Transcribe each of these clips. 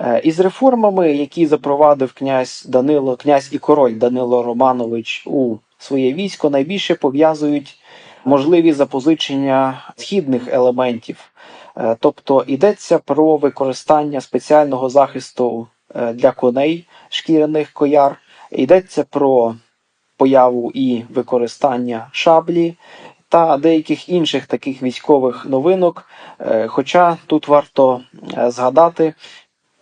Е, Із реформами, які запровадив князь Данило, князь і король Данило Романович у своє військо, найбільше пов'язують можливі запозичення східних елементів. Е, Тобто йдеться про використання спеціального захисту е, для коней шкіряних кояр, йдеться про появу і використання шаблі та деяких інших таких військових новинок. Хоча тут варто згадати,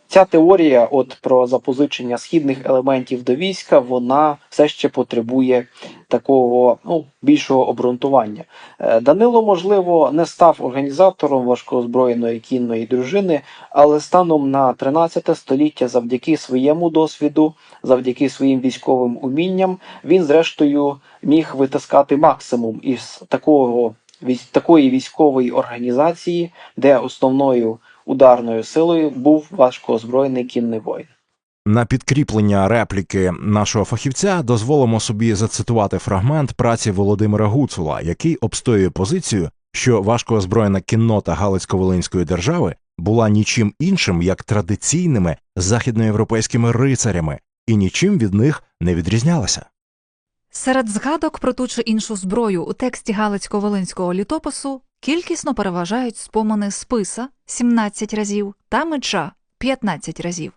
ця теорія, от про запозичення східних елементів до війська, вона все ще потребує такого ну, більшого обґрунтування. Е, Данило, можливо, не став організатором важкоозброєної кінної дружини, але станом на 13 століття, завдяки своєму досвіду, завдяки своїм військовим умінням, він зрештою міг витискати максимум із такого такої військової організації, де основною ударною силою був важкоозброєний кінний воїн. На підкріплення репліки нашого фахівця дозволимо собі зацитувати фрагмент праці Володимира Гуцула, який обстоює позицію, що важкоозброєна кіннота Галицько-Волинської держави була нічим іншим як традиційними західноєвропейськими рицарями і нічим від них не відрізнялася. Серед згадок про ту чи іншу зброю у тексті Галицько-Волинського літопису кількісно переважають спомини списа 17 разів та меча 15 разів.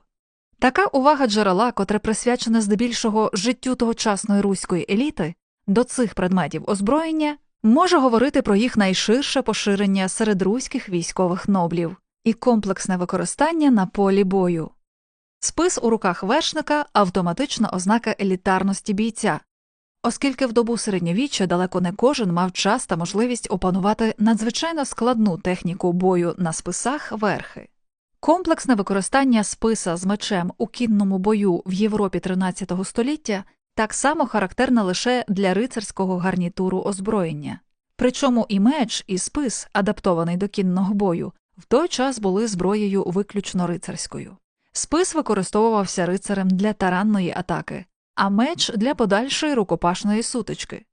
Така увага джерела, котре присвячене здебільшого життю тогочасної руської еліти, до цих предметів озброєння може говорити про їх найширше поширення серед руських військових ноблів і комплексне використання на полі бою. Спис у руках вершника автоматична ознака елітарності бійця, оскільки в добу середньовіччя далеко не кожен мав час та можливість опанувати надзвичайно складну техніку бою на списах верхи. Комплексне використання списа з мечем у кінному бою в Європі 13 століття так само характерне лише для рицарського гарнітуру озброєння. Причому і меч, і спис, адаптований до кінного бою, в той час були зброєю виключно рицарською. Спис використовувався рицарем для таранної атаки, а меч для подальшої рукопашної сутички.